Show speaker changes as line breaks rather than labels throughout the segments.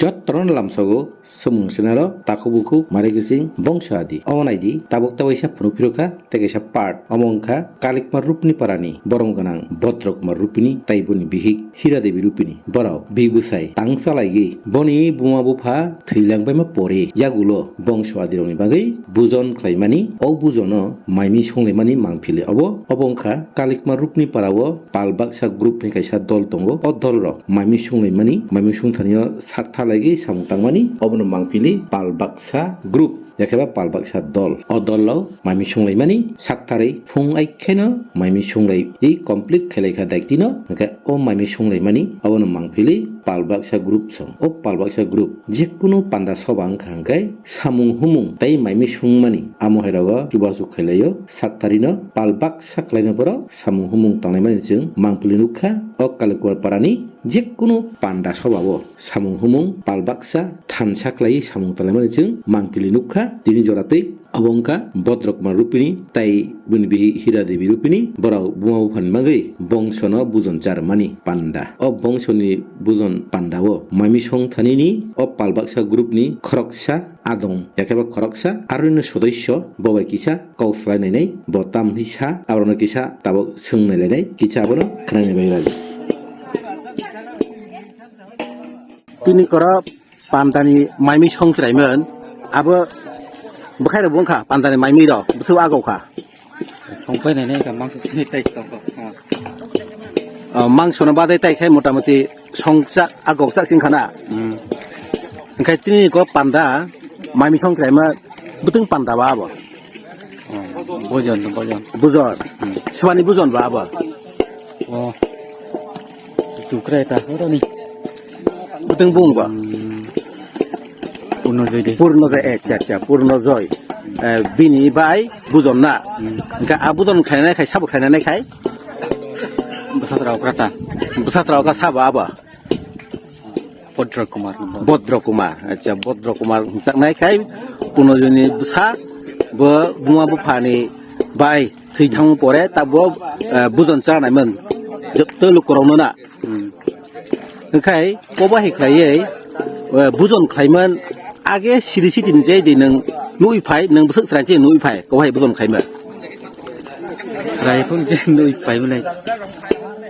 যত্তরণ লামসাগো সমুংসেনার তাকুবুকু মারে গেছিং বংশ আদি। অনাইদি তাবক তাবাইসা ফুনুফিরোখা তেগেসা পাট, অমংখা, কালিকমার রূপনি পারানি বরং গনাং, ভদ্রকুমার রূপিনী তাইবনি বিহিক হীরা দেবী রূপিনী বরাও বিবুসাই তাংসালাইগি, বনি বুমা বুফা, থৈলাংবাইমা পরে, ইয়াগুলো, বংশ আদি রঙি বাগৈ বুজন খ্লাইমানি অ বুজন মাইমি সংলাইমানি মাংফিলে অব, অবংখা, কালিকমার রূপনি পারাও পালবাকসা গ্রুপনি কাইসা দল দঙ্গ অ দল র মাইমি সংলাইমানি মাইমি সংথানিয় থালাগি অবন অবনো পাল পালবাক্সা গ্রুপ দেখেবা পাল পালবাক্সা দল অ দল মামি সুংলাই মানে সাকতারই ফুং আইখেন মামি সুংলাই এই কমপ্লিট খেলাইখা দায়িত্ব ও মামি সুংলাই অবন অবনো পাল পালবাক্সা গ্রুপ সং ও পাল পালবাক্সা গ্রুপ যে কোনো পান্ডা সবাং খাঙ্কাই সামুং হুমুং তাই মাইমি সুংমানি আমহেরগ চুবাসু খেলাইও পাল পালবাক্সা খেলাইন পর সামুং হুমুং তাই মানে জং মাংপিলি নুখা ও কালেকুয়ার পারানি যে কোনো পান্ডা जिकुनु সামু सभाव পাল हुमुं থান সাকলাই, সামু তালে जों मांपिलि নুখা তিনি जरातै অবঙ্কা বদ্রকুমার রূপিণী, তাই বুনবি হীরা দেবী রূপিণী, বরাও বুমাও বংশ ন বুজন জার্মানি পান্ডা। অ বংশনি বুজন পান্ডাও মামি সংথানিনি অ পাল পালবাক্সা গ্রুপনি, খরকসা, আদং, একেবারে খরকসা আর অন্য সদস্য, ববাই কিসা কৌশলাইনাই বতাম হিসা আবার কিসা, তাবক সোংনাইলাইনাই কিসা আবার খানাইনাই বাইরাজি। tini
koro pandani maimi song kirai men abo bukai ro bongka pandani maimi ro
busu ago ka
song pe ne ne ka mang sini tai to ko mang sono badai tai kai motamoti
song sa
ago sa sin khana kai
tini ko panda maimi song
kirai men
butung panda
ba abo bujon bujon bujon siwani bujon ba abo oh tukrai ta ro ni নতুন বুঙ্গা
পূর্ণজয় আচ্ছা
আচ্ছা পূর্ণজয় বিনি by
বুজন না
ఇంకా ఆ బుదం ఖైనా ఖై సబు ఖైనా ఖై బసత్రావు క్రట బసత్రావు కా సబ ఆబా ভদ্র কুমার ভদ্র কুমার আচ্ছা ভদ্র কুমার নাই খাই পুনজনী সা ব বুমা বুফানি বাই থৈথাং পরে তাব বুজন চানাইমন জব তো লুকরাউনো না cái
có vậy thì cái Okay,
koba hiklai ye, buzon klaiman age siri siri nje di neng nui pai neng besuk seranci nui pai koba hi buzon klaiman. Serai pun je nui pai mulai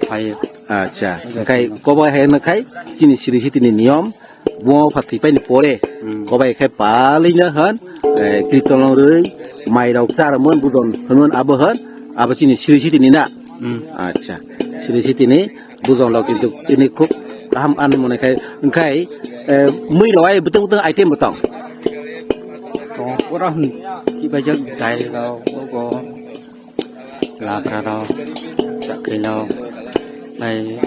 pai. Acha, okay, koba hi neng kai sini siri siri ni niom bo phati pai ni pore koba hi kai paling ya han kritolong rui mai dau cara mon buzon hanun abe han abe sini siri siri ni na. Acha, siri siri ni buzon lo kintu ini khúc làm ham an mo nai kai kai mui loi
betung betung item betong có có đó. Khi bây giờ cái đâu có có là
ra đâu chắc cái đâu này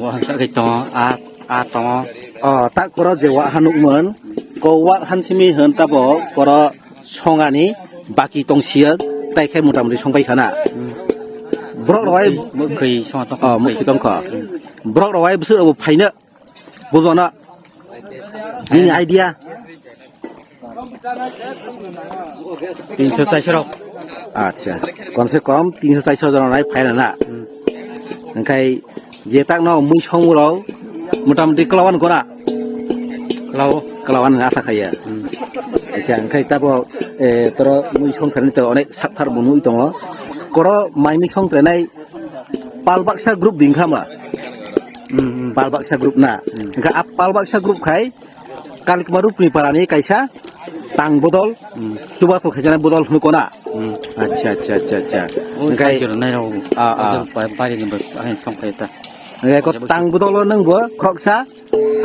bọn chắc cái to a a to. Ờ ta có đó dễ hắn
lúc mến
có vợ hắn xem hơn ta bỏ có đó xong
anh ấy
baki tông xiết tay khai một đồng để xong bay khán à brok rawai
kai song tong ah mukhi
tong kha brok rawai bsu bu phaina bu zona ni idea
300 400
আচ্ছা কমসে কম 300 400 জন নাই ফাইনা না ओंखाय जे ताक नाव मै समराव मथा मथि क्लावान
गरा
clove क्लावान आशा खायो আচ্ছা ओंखाय ताबो ए तर मै संथारनि त अनेक साथार बनुइ दङ koro maimi song tre nai pal baksa group ding khama pal baksa group na ka ap pal baksa group khai kalik marup ni parani kaisa tang bodol chuba so khajana bodol hnu kona আচ্ছা আচ্ছা আচ্ছা আচ্ছা ngai
jor nai
ro a
a pari ni bas hain song khai ta ngai
ko tang bodol nang bo khoksa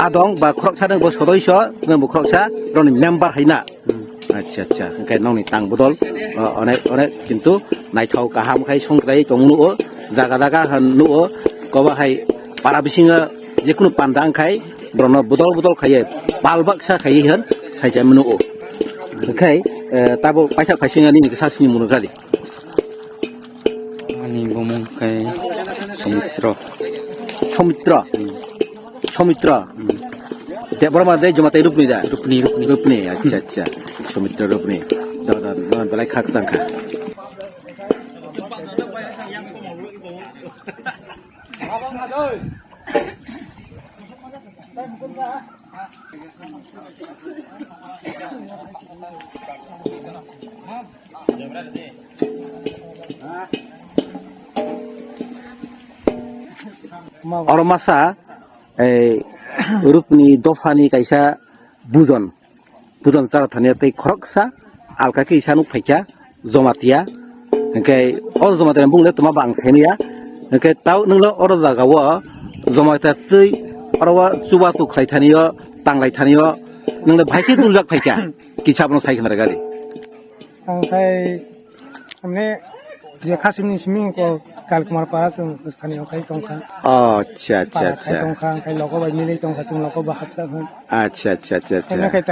adong ba khoksa nang bo sodoiso nang bo khoksa ron member haina আচ্ছা আচ্ছা ওখানে ননি তাং বদল অনেক অনেক কিন্তু নাইথাও কাহাম খাই সংক্রাই টংনু জাগা জাগা হানু কবা হাই পারা বিসিঙা যেকোনো পান্দা খাই ব্রন বদল বদল খাইয়ে পালবাকসা খাইয়ে হন খাইছে মনু ওখাই তাবো পাইসা খাইছিঙা নিনি সাসিনি মনুগ্রাদি
अनि बमुखाय समुद्र
Setiap orang ada jumat hidup dah.
Hidup ni,
hidup ni, hidup ni. Acha, acha. Kami terhidup ni. Sangka. Orang masa. रुपनि दफानि कायसा बुजन बुजन जाना थानाया तै खरकसा आलका कैसा नुफायखा जमातिया ओमफ्राय अर जमातिया बुंनो तमा बांसायनिया ओमफ्राय ताव नोंल' अर जागाव जमातिया तै अरवा चुबा चुख्राय थानियो तांलाय थानियो नोंनो भाइसे दुलजाक फायखा किसाबनो सायखोन आरो गारि
ओमफ्राय माने जेखा सिमिंग सिमिंग को काल कुमार पारा जों स्थानीय खाय दंखा
আচ্ছা আচ্ছা
আচ্ছা। खाय दंखा खाय লগो बाय दंखा जों লগो बाहागसा होन আচ্ছা
আচ্ছা আচ্ছা আচ্ছা।
खाय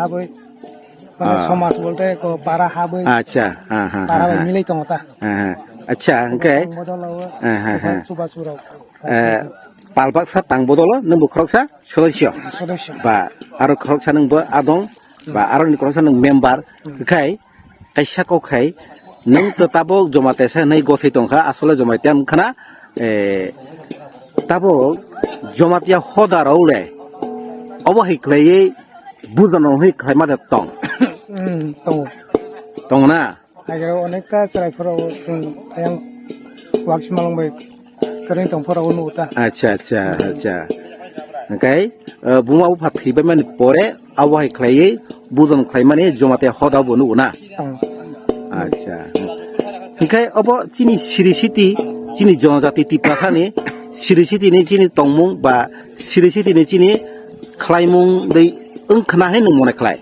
हाबै समाज
बोलते को हाबै
আচ্ছা
হ্যাঁ
হ্যাঁ
पारा
बाय मिलै दंखा
হ্যাঁ হ্যাঁ আচ্ছা ओमफ्राय হ্যাঁ হ্যাঁ হ্যাঁ
सुबा सुराव
পালবাকসা টাংবদলো নবু খরকসা সদস্য।
সদস্য।
বা আর খরকসা নবু আদং বা আর খরকসা নং member आरो नि खरकसा नों मेम्बार खाय काइसा कखाय नों तो ताबो जमातेसा नै गथै दंखा आसले जमातिया खाना ए ताबो जमातिया हदारावले अबहिक्लायै बुजानाव है खाय मादे दं
दङ
दंना
आगेराव अनेकथा चराइफोराव जों आं वाक्सिमालांबाय गोरलै दंफोराव नुता
अच्छा अच्छा अच्छा ओमफ्राय बुमा उफा थैबाय माने परे आवाहाय खालायै बुजन खालाय माने जमाते हदाबो नुगोना
दङ
আচ্ছা ओमफ्राय अब चिनि सिरि सिटि चिनि जनजाति टिप्राखानि सिरि सिटिनि चिनि तंमुं बा सिरि सिटिनि चिनि खालायमुं दै ओंखानाहै नों मने खालाय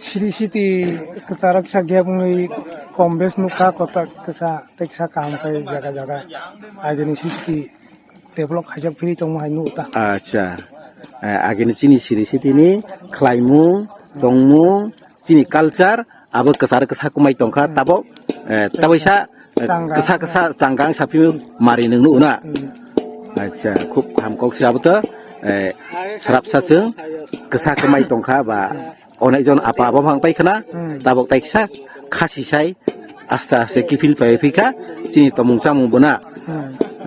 Siri City kesarak sa gyap ngi kombes nuka kota kesa teksa kam kai jaga jaga ageni city develop khajak phiri tong hai nu
ta acha agin chini siri sitini khlaimu tongmu chini culture abo kasar kasa kumai tongkha tabo taboisa kasa kasa changgang sapi mari nang nu na আচ্ছা খুব হামকসাবত সারাপসাজোं गोसा कमाय दंखा बा অনেকজন আপা আবা ভাং পাইখানা তাবক তাইকসা খাসি সাই আস্তে আস্তে কিফিল পাই ফিকা চিনি তমুং চামুং বোনা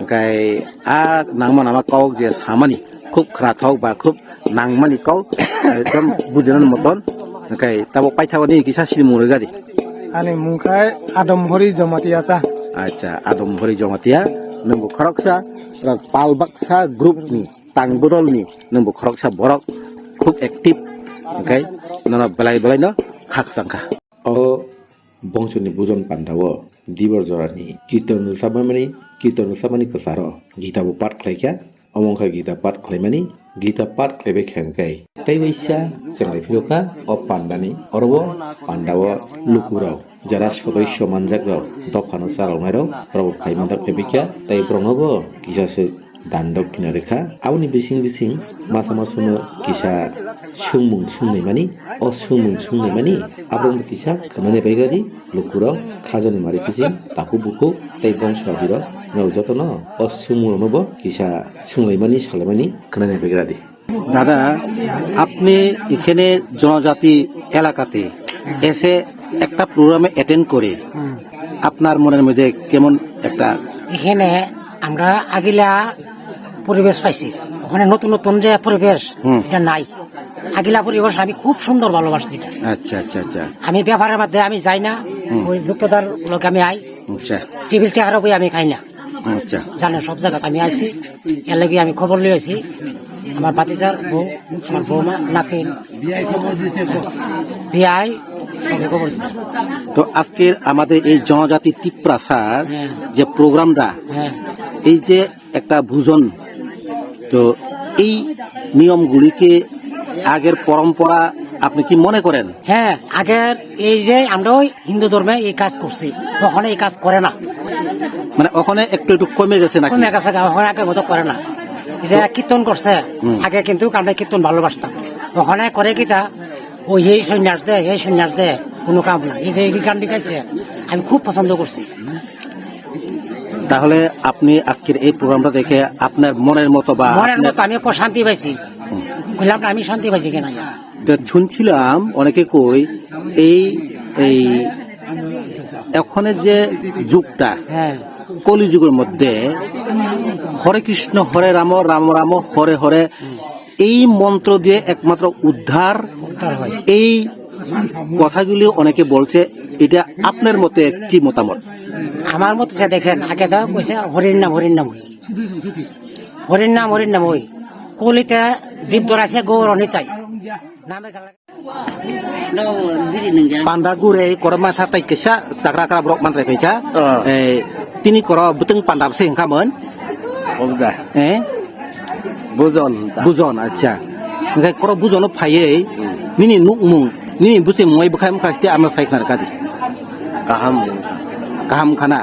kai a nangma nama kau je samani khub khra thau ba khub nangmani kau ekdom bujanan moton kai tabo pai thawa ni kisa sili mure gadi
ani mungkai adomhori jamatia ta acha
adomhori jamatia nungbu kharoksa palbaksa group ni tang bodol ni nungbu kharoksa borok khub active kai nana belai belai no khak sangka
o bongsuni bujon pandawo दिवर्जरानी कीर्तन साबा माने कीर्तन साबानि कसार। गीताबो पाठ खलाइखा অমংখা গীতা পাঠ খাই মানে গীতা পাঠ খাইবে খেংকাই তাই বৈশা সেলাই ফিরকা অ পান্ডানি অরব পান্ডাও লুকুরাও যারা সবাই সমান জাগরাও দফানো চারাও মারাও রব ফাইমাদা ফেবিকা তাই ব্রহ্মব কিসাসে দান্দক কিনা রেখা আউনি বিসিং বিসিং মাসা মাসুনো কিসা सोंमुं सोंनाय मानि अ सोंमुं सोंनाय मानि आब्रं किसा खोनानै बायगादि लुकुराव खाजनि मारि किसि ताकु बुकु ताइ बंश आदिर नाव जतन अ सोंमुं नब किसा सोंलाय मानि सालाय मानि खोनानै बायगादि
দাদা আপনি এখানে জনজাতি এলাকাতে এসে একটা প্রোগ্রামে অ্যাটেন্ড করে আপনার মনের মধ্যে কেমন একটা
এখানে আমরা আগিলা পরিবেশ পাইছি। ওখানে নতুন নতুন যে পরিবেশ এটা নাই। আগিলা পরিবেশ আমি খুব সুন্দর ভালোবাসছি এটা।
আচ্ছা আচ্ছা আচ্ছা।
আমি ব্যাপারের মধ্যে আমি যাই না ওই দুঃখদার লোক আমি আই।
আচ্ছা।
টেবিল চেয়ারও আমি খাই না।
আচ্ছা।
জানেন সব জায়গাতে আমি আইছি। এর লাগে আমি খবর লিয়ে আছি আমার ভাতিজার বউ আমার বৌমা নাতিন বিয়াই সবে খবর দিচ্ছে
তো আজকের আমাদের এই জনজাতি তিপ্রাসার
হ্যাঁ।
যে প্রোগ্রামটা
হ্যাঁ।
এই যে একটা ভুজন তো এই নিয়মগুলিকে আগের পরম্পরা আপনি কি মনে করেন?
হ্যাঁ আগের এই যে আমরা ওই হিন্দু ধর্মে এই কাজ করছি ওখানে এই কাজ করে না।
মানে ওখানে একটু একটু কমে গেছে নাকি?
কমে গেছে ওখানে আগের মতো করে না। যে কীর্তন করছে আগে কিন্তু আমরা কীর্তন ভালোবাসতাম। ওখানে করে কি তা ওই এই সন্ন্যাস দে এই সন্ন্যাস দে কোনো কাম না এই যে এই গান গাইছে আমি খুব পছন্দ করছি।
তাহলে আপনি আজকের এই প্রোগ্রামটা দেখে আপনার মনের মতো বা
মনের মতো আমি শান্তি পাইছি। বললাম না আমি শান্তি পাইছি কেন
শুনছিলাম অনেকে কই এই এই এখনের যে যুগটা
হ্যাঁ।
কলিযুগের মধ্যে হরে কৃষ্ণ হরে রাম রাম রাম হরে হরে এই মন্ত্র দিয়ে একমাত্র উদ্ধার। এই কথাগুলি অনেকে বলছে এটা আপনার মতে কি মতামত?
আমার মতে সে দেখেন আগে তো কইছে হরির নাম হরির নাম হই। হরির নাম হরির নাম হই। কলিতে জীব ধরাছে গৌর অনিতাই। নামের খেলা
panda gure korma sa tai kesa sakra kra brok
Ah.
eh beteng panda se kamen
বুঝা
eh
বুঝন
bujon acha ngai koro bujon no phaye nini nuk mung nini buse moi bukai muka sti sai khar kadi
কাহাম
kaham khana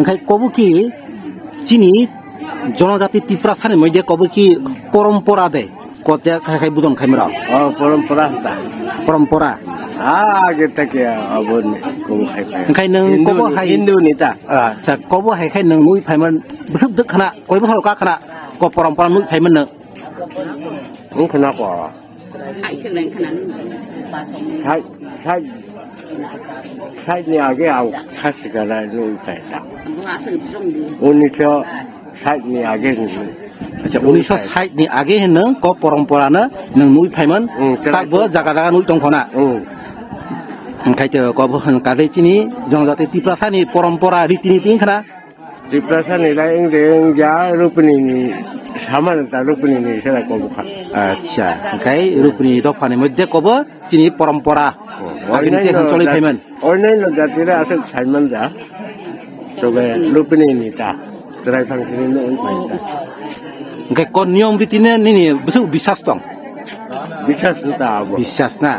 ngai kobu ki chini জনজাতি ত্রিপুরা সানে মধ্যে কবে কি পরম্পরা দে কত খাই বুজন খাই মেরা
ও পরম্পরা
পরম্পরা
Sakit-sakit
abon ko kay pa. Kay nang ko ba hay Hindu ni ta. Ah, sa ko
ba hay kay nang nui phai man busup dik khana, ko ba hol ka khana, ko porom porom nui phai man na. Nung khana ko.
Hay sing nang khana. Hay hay sai nhà cái ao khách
cái này nuôi phải sao? Ông cho sai nhà cái
আচ্ছা উনিশশো ষাটনি আগে হেন ক পরম্পরা না নই ফাইমন তাকবো জায়গা জায়গা নই দংখনা মধ্যে কব চিনি পরম্পরা
অন্যান্য জাতিরা আছে সাইমান যা তবে নিতা
নিয়ম রীতি বিশ্বাস দং
বিশ্বাস
না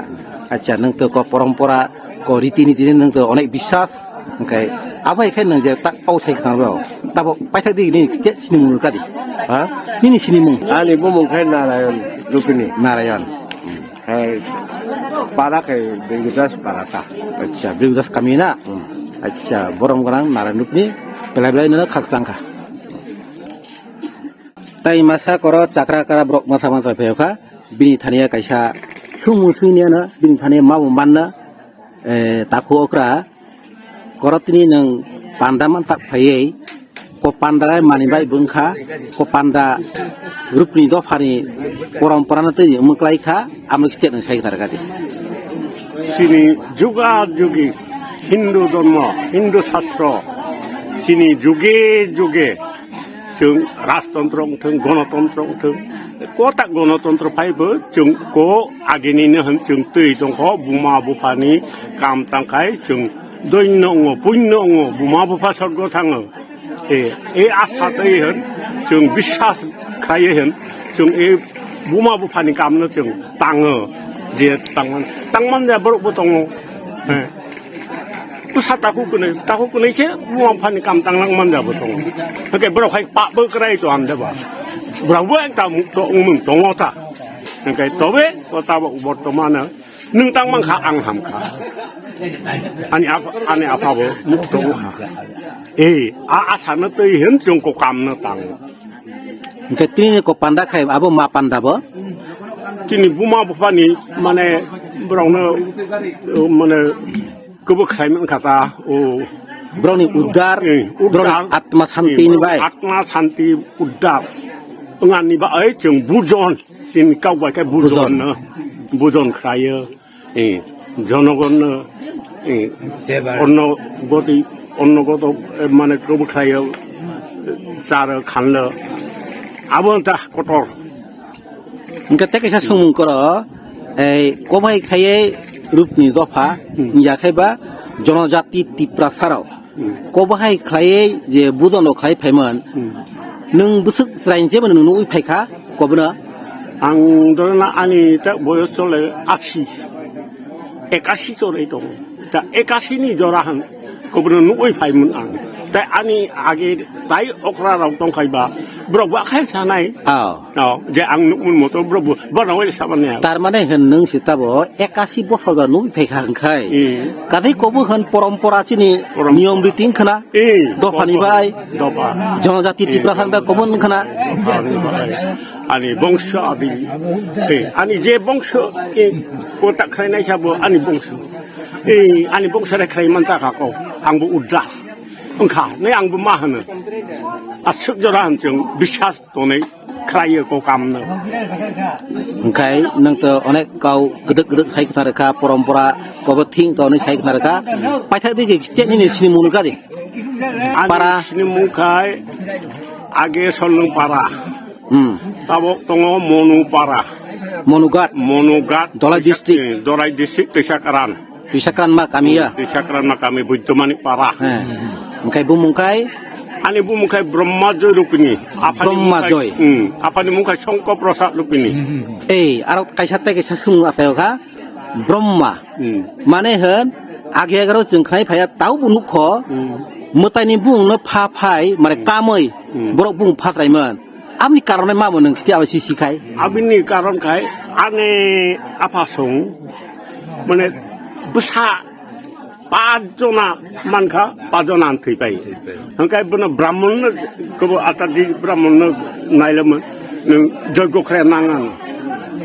aja nang to
ko porompora
ko ritini tini
neng tuh onek bisas. Oke apa ikan neng jadi tak tahu sai kan ro tabo pai tak di ni
sini
mul kadi. Ha? Ini sini ah, mung ah bu mung kai narayan rupini narayan. Hei para kai bengdas
aja bingkutas kami na hmm. aja borong orang narayan rupni belai-belai nana khaksangka tapi masa কর cakra কারা brok masa masa ফেয়খা bini thania kaisa সুমু সুইনিয়া না বিনি থানিয়া মাবো মাননা তাকু অকরা করতনি নং পান্ডা মান তাক ফাইयै ko pandara manibai bungkha ko panda rupni do phani পরম্পরা না তৈরি মুকলাই খা আমি স্টেট সাই তার
তিনি যুগা যুগী হিন্দু ধর্ম হিন্দু শাস্ত্র তিনি যুগে যুগে जों राजतन्त्र थों गणतन्त्र थों कता गणतन्त्र फायबो जों क आगेनिनो होन जों दै दंख बुमा बुफानि काम तांखाय जों दैन्य अङ पुण्य अङ बुमा बुफा सर्ग थाङो ए ए आसा दै होन जों बिसास खायो होन जों ए बुमा बुफानि कामनो जों ताङो जे तांमान तांमान sa taku kene taku kene se muang pan kam tang lang man da bo tong ke bro khai pa bo krai to am da ba bro bo ang ta mu to ung mung tong ta ke to be ko ta bo bo to ma na ning tang mang kha
ang ham
kha ani a ani a pa bo mu to kha e a a sa na te hen jong
ko kam na tang ke tin ko panda khai abo ma panda bo
tin bu ma bo pa ni mane bro na mane
kebukaan kata
oh
broni
udar udar
atma santi ni bai
atma santi udar ngan ni bai jeng bujon sin kau bai kai bujon na bujon khaya eh জনগণ অন্য গতি অন্য গত মানে কবু খাইয়ে চার খানল আবার
তা কটর ইনকা তেকে সাসং কর এই কমাই খাইয়ে रुपनि दफा नियाखैबा जनजाति तिप्रा साराव कबहाय ख्लायै जे बुदनो ख्लाय फायमोन नों बुसुक ज्राइन जेबो नोंनो उइफायखा कबनो
आं दरना आंनि दा बयस चले आसि एकासि चले दं दा एकासिनि जरा हां कबनो नुइफायमोन आं दा आंनि आगे दाय अख्रा राव दंखायबा ब्रबा
खायसानाय
औ जे आं उनमथ' ब्रब बनाव साबानाया
तारमाने होन नों सिताबो एकासि
बसर
जानु फैखांखाय गादै कबो होन
परम्परा
सिनि नियम रीति
खाना
दफानि बाय
दफा
जनजाति तिब्रा खान बा कबन खाना
आनि बंश आबि आनि जे बंश ए कोटा खायनाय साबो आनि बंश ए आनि बंश राखाय मान जाखाखौ आंबो उद्दास ओंखा नै आंबो मा होनो आसुक जरा होनजों बिसास दनै खालायो गौ गामनो
ओंखाय नोंथ' अनेक गाव गोदोक गोदोक साइ खोनारोखा परम्परा गबो थिं तनै साइ खोनारोखा पाइथाक दै स्टेट नि सिनि मुनुका दे
पारा सिनि मुखाय आगे सल्लं पारा
হুম
ताबक दङ मनु पारा
মনুগাত
मनुगाट
Dolai district.
दराइ district दैसाकारान
bisakan ma kamiya
दैसाकारान माकामि बुद्धमानि पारा
হ্যাঁ ओंखाय बुमुंखाय
आंनि बुमुखाय ब्रह्माजय रुपिनि आफानि
ब्रह्माजय।
मुखाय- उम, आफानि मुखाय शंकर प्रसाद रुपिनि
এই আৰু কাইসা তাই কাইসা सों आफायावहा ब्रह्मा
उम,
माने होन आगे एगारो जोंखाय फाया ताव बुनुख मोतायनि बुंनो फा फाय माने कामै बरक बुं फात्रायमोन आमनि कारणे मामोन नों खिथि आबा सिसिखाय
आबिनि कारनखाय आंनि आफासं माने बोसा পাঁচজনা মানখা পাঁচজন আনথৈ পাই। হংকাই বন ব্রাহ্মণ কব আতাদি ব্রাহ্মণ নাইলাম নং যজ্ঞ খায় নাঙা।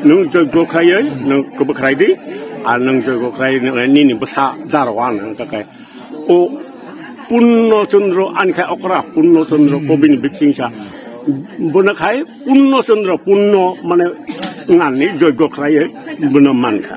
নং যজ্ঞ খায় নং কব খাইদি আর নং যজ্ঞ খাই নিনি বসা দারোয়া নং তাকাই ও পূর্ণচন্দ্র আনখাই অকরা পূর্ণচন্দ্র কবিন বিক্সিংসা বনে খাই পূর্ণচন্দ্র পূর্ণ মানে নানি যজ্ঞ খায় বন মানখা।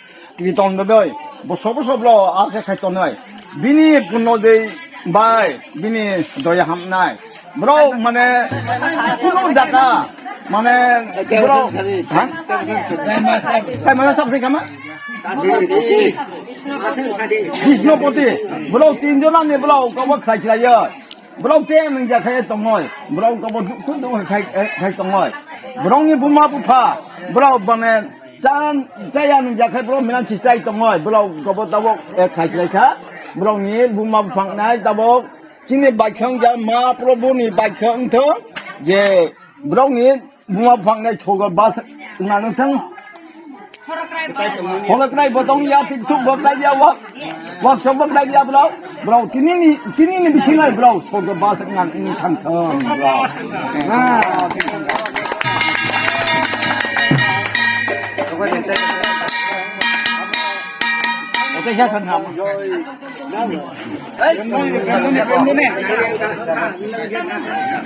kiritono kiriton doi boso boso bro ake kaitonoi bini punodi bai bini doya ham nai bro mane puno jaka mane bro ha Kayak mana sampai kama? Krishnapati বোলো তিনজনা নি বোলো কব খাই খাই বোলো তে নং যা খাই তংয় বোলো কব কোন খাই খাই তংয় বোলো নি বুমা বুফা বোলো মানে চান চায়া নং যা খাই বোলো মিনান চিচাই তংয় বোলো কব তাব খাই খাই খা বোলো নি বুমা বুফাং নাই তাব চিনি বাইখাং যা মা প্রভুনি বাইখাং থ যে বোলো নি বুমা বুফাং নাই ছগ বাস নানং থং Hôm nay bố tông ya thì chụp bố tay ya wak wak chụp bố tay ya bro bro kini ni kini ni bisi ngai bro so ke bahasa ngan ini kan thơm bro có thể chơi cái giá sân hồng rồi đấy con được làm được con nè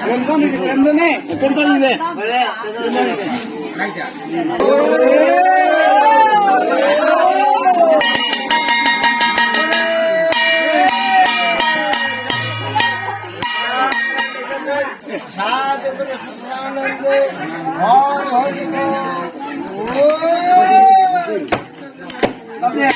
con con được làm được nè con con được Hãy subscribe cho kênh Ghiền Mì Gõ Để không bỏ lỡ những video hấp Vamos